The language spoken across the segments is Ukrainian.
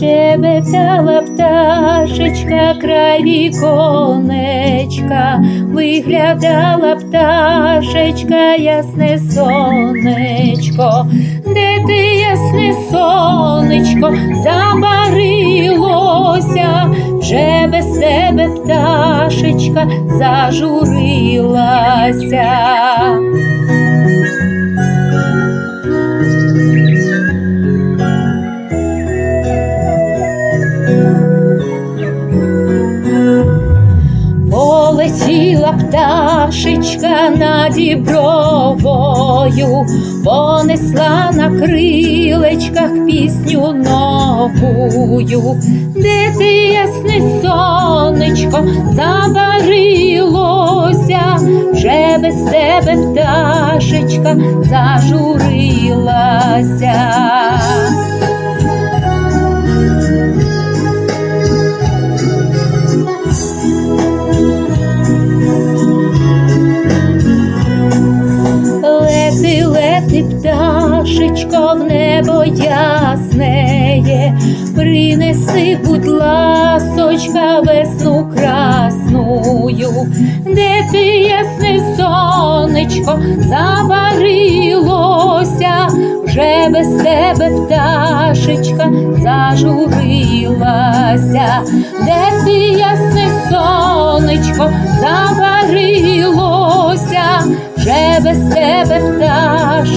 Щебетала пташечка край віконечка, виглядала пташечка, ясне сонечко, де ти ясне сонечко забарилося, вже без тебе пташечка зажурилася. Полетіла пташечка над дібровою, понесла на крилечках пісню новую, де ти ясне сонечко забарилося, вже без тебе пташечка зажурилася. Пташечко, в небо яснеє, принеси, будь ласочка, весну красную, де ти ясне сонечко забарилося, вже без тебе пташечка зажурилася, де ти ясне сонечко забарилося, вже без тебе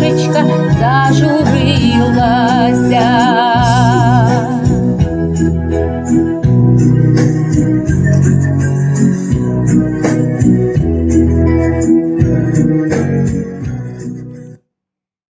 пташечка зажурилася.